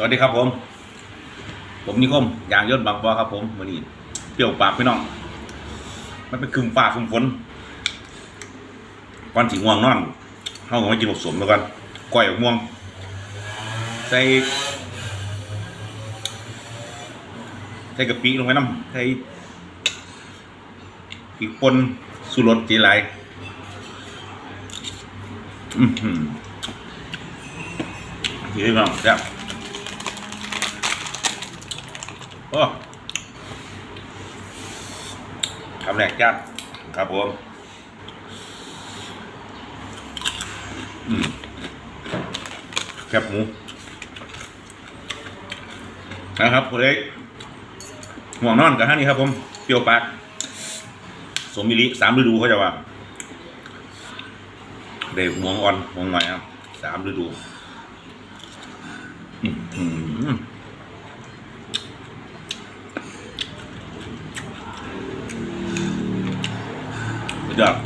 สวัสดีครับผม ผมนิคมยางยศบางปอครับผมวันนี้เปรี้ยวปากพี่น้อง มันเป็นคืมฟ้าคืมฝนก่อนสีง่วงนอนเฮาก็มากินผสมแล้วกันก้อยม่วง ใส่ใส่กะปิลงไปน้ำใส่พริกปนสุรสจีไรอือหือดีมากครับ โอ้คำแรกจ้าครับผมอืมแคบหมูนะครับคุณเล็กห่วงนอนกับท่านนี้ครับผมเปรี้ยวปากสมิลิสามฤดูเขาจะว่าเด็กห่วงอ่อนห่วงใหม่ครับสามฤดู อื้อหือสุด ยอด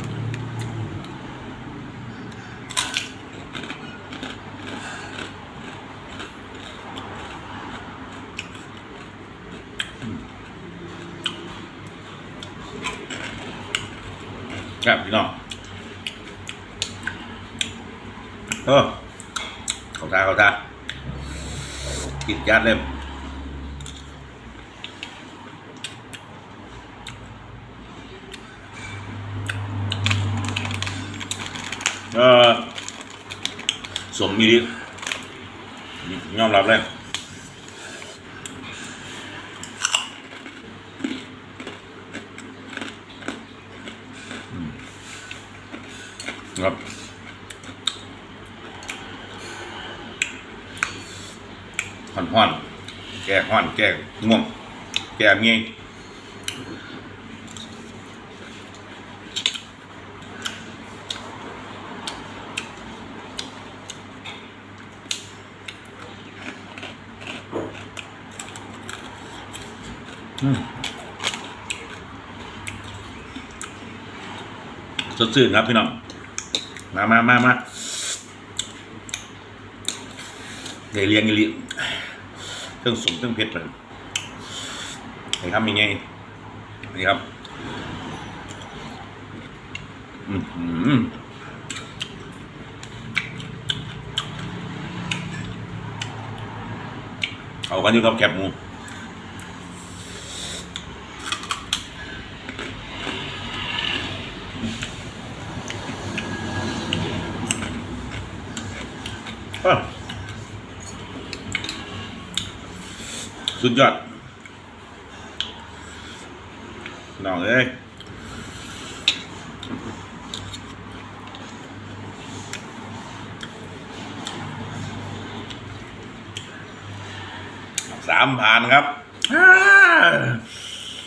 ครับพี่น้องเออเขาทาเขาทากินยัดเล่ม เออสมมีดียอมรับเลยครับห่อนห่อนแก่ห่อนแก่ง่วงแก่เงี้ย สดชื่นครับพี่น้อง มามามามาเดี๋ยวเลี้ยงอีลิเครื่องสูงเครื่องเพชรมันนี่ครับมีไงนี่ครับอืมอืมเอากันอยู่ครับแคบหมู สุดยอดน้องเอ้ยสามผ่านครับ